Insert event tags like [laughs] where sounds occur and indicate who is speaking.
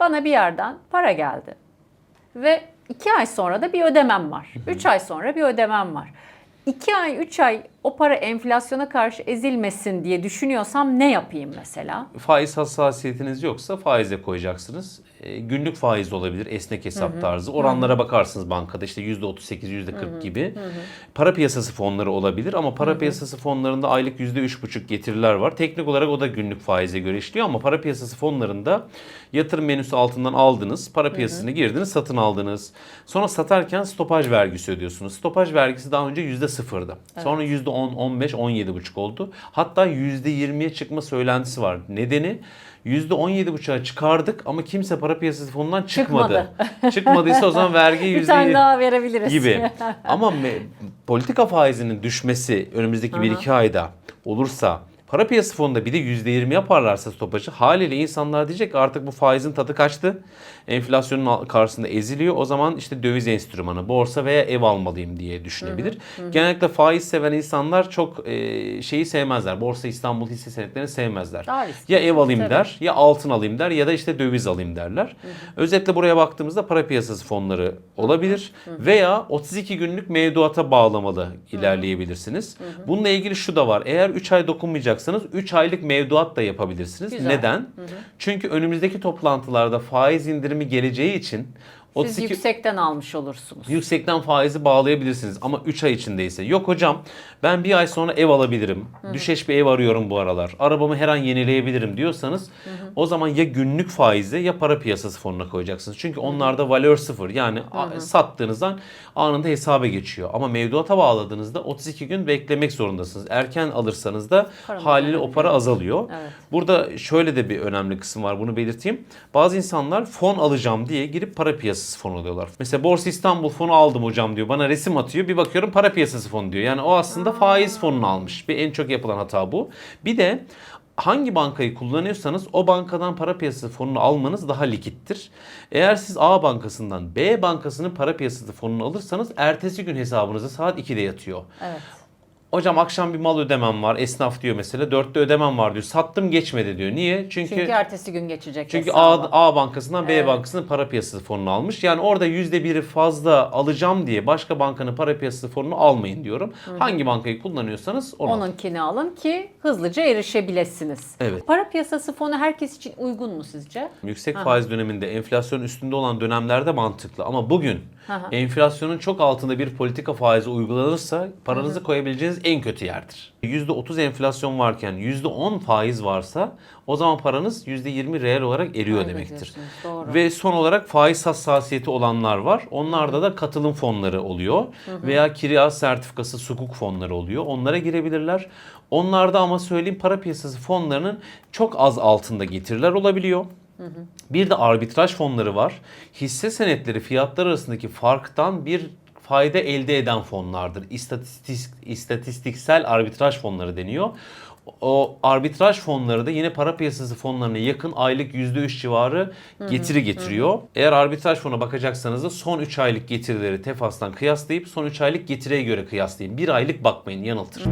Speaker 1: bana bir yerden para geldi. Ve iki ay sonra da bir ödemem var. Üç ay sonra bir ödemem var. İki ay, üç ay o para enflasyona karşı ezilmesin diye düşünüyorsam ne yapayım mesela?
Speaker 2: Faiz hassasiyetiniz yoksa faize koyacaksınız. E, günlük faiz olabilir, esnek hesap tarzı. Oranlara bakarsınız bankada işte %38, %40 gibi. Para piyasası fonları olabilir ama para piyasası fonlarında aylık %3,5 getiriler var. Teknik olarak o da günlük faize göre işliyor ama para piyasası fonlarında yatırım menüsü altından aldınız, para piyasasına girdiniz, satın aldınız. Sonra satarken stopaj vergisi ödüyorsunuz. Stopaj vergisi daha önce %0'dı. Sonra %10, 15, 17,5 oldu. Hatta %20'ye çıkma söylentisi var. Nedeni %17,5'a çıkardık ama kimse para piyasası fonundan çıkmadı. Çıkmadıysa o zaman vergi [laughs]
Speaker 1: Bir tane
Speaker 2: %20
Speaker 1: daha verebiliriz.
Speaker 2: gibi. [laughs] Ama politika faizinin düşmesi önümüzdeki 1-2 ayda olursa para piyasası fonunda bir de %20 yaparlarsa stopajı haliyle insanlar diyecek artık bu faizin tadı kaçtı. Enflasyonun karşısında eziliyor. O zaman işte döviz enstrümanı, borsa veya ev almalıyım diye düşünebilir. Genellikle faiz seven insanlar çok e, şeyi sevmezler. Borsa İstanbul hisse senetlerini sevmezler.
Speaker 1: Daha.
Speaker 2: Ya ev alayım
Speaker 1: Tabii.
Speaker 2: der, ya altın alayım der ya da işte döviz alayım derler. Özetle buraya baktığımızda para piyasası fonları olabilir veya 32 günlük mevduata bağlamalı ilerleyebilirsiniz. Bununla ilgili şu da var. Eğer 3 ay dokunmayacaksanız 3 aylık mevduat da yapabilirsiniz.
Speaker 1: Güzel.
Speaker 2: Neden? Çünkü önümüzdeki toplantılarda faiz indirimi geleceği için
Speaker 1: Siz
Speaker 2: 32
Speaker 1: yüksekten almış olursunuz.
Speaker 2: Yüksekten faizi bağlayabilirsiniz ama 3 ay içindeyse. Yok hocam ben bir ay sonra ev alabilirim. Düşeş bir ev arıyorum bu aralar. Arabamı her an yenileyebilirim diyorsanız o zaman ya günlük faize ya para piyasası fonuna koyacaksınız. Çünkü onlarda valör sıfır. Yani a- sattığınızdan anında hesaba geçiyor. Ama mevduata bağladığınızda 32 gün beklemek zorundasınız. Erken alırsanız da
Speaker 1: Paranız
Speaker 2: haliyle o
Speaker 1: olabiliyor.
Speaker 2: para azalıyor.
Speaker 1: Evet.
Speaker 2: Burada şöyle de bir önemli kısım var bunu belirteyim. Bazı insanlar fon alacağım diye girip para piyasası fonu alıyorlar. Mesela Borsa İstanbul fonu aldım hocam diyor. Bana resim atıyor. Bir bakıyorum para piyasası fonu diyor. Yani o aslında faiz fonunu almış. Bir en çok yapılan hata bu. Bir de hangi bankayı kullanıyorsanız o bankadan para piyasası fonunu almanız daha likittir. Eğer siz A bankasından B bankasının para piyasası fonunu alırsanız ertesi gün hesabınıza saat 2'de yatıyor.
Speaker 1: Evet.
Speaker 2: Hocam akşam bir mal ödemem var. Esnaf diyor mesela. Dörtte ödemem var diyor. Sattım geçmedi diyor. Niye? Çünkü
Speaker 1: Çünkü ertesi gün geçecek
Speaker 2: çünkü
Speaker 1: hesaba.
Speaker 2: A, A bankasından B
Speaker 1: Evet.
Speaker 2: bankasının para piyasası fonunu almış. Yani orada yüzde biri fazla alacağım diye başka bankanın para piyasası fonunu almayın diyorum. Hangi bankayı kullanıyorsanız onu. alın.
Speaker 1: Onunkini alın ki hızlıca erişebilesiniz.
Speaker 2: Evet.
Speaker 1: Para piyasası fonu herkes için uygun mu sizce?
Speaker 2: Yüksek faiz döneminde enflasyon üstünde olan dönemlerde mantıklı ama bugün
Speaker 1: Aha.
Speaker 2: enflasyonun çok altında bir politika faizi uygulanırsa paranızı koyabileceğiniz en kötü yerdir. %30 enflasyon varken %10 faiz varsa o zaman paranız %20 reel olarak eriyor demektir.
Speaker 1: Kaybediyorsunuz, Doğru.
Speaker 2: Ve son olarak faiz hassasiyeti olanlar var. Onlarda da katılım fonları oluyor. Veya kira sertifikası sukuk fonları oluyor. Onlara girebilirler. Onlarda ama söyleyeyim para piyasası fonlarının çok az altında getiriler olabiliyor. Bir de arbitraj fonları var. Hisse senetleri fiyatlar arasındaki farktan bir fayda elde eden fonlardır. İstatistik, istatistiksel arbitraj fonları deniyor. O arbitraj fonları da yine para piyasası fonlarına yakın aylık %3 civarı getiri getiriyor. Eğer arbitraj fona bakacaksanız da son 3 aylık getirileri Tefas'tan kıyaslayıp son 3 aylık getiriye göre kıyaslayın. Bir aylık bakmayın yanıltır.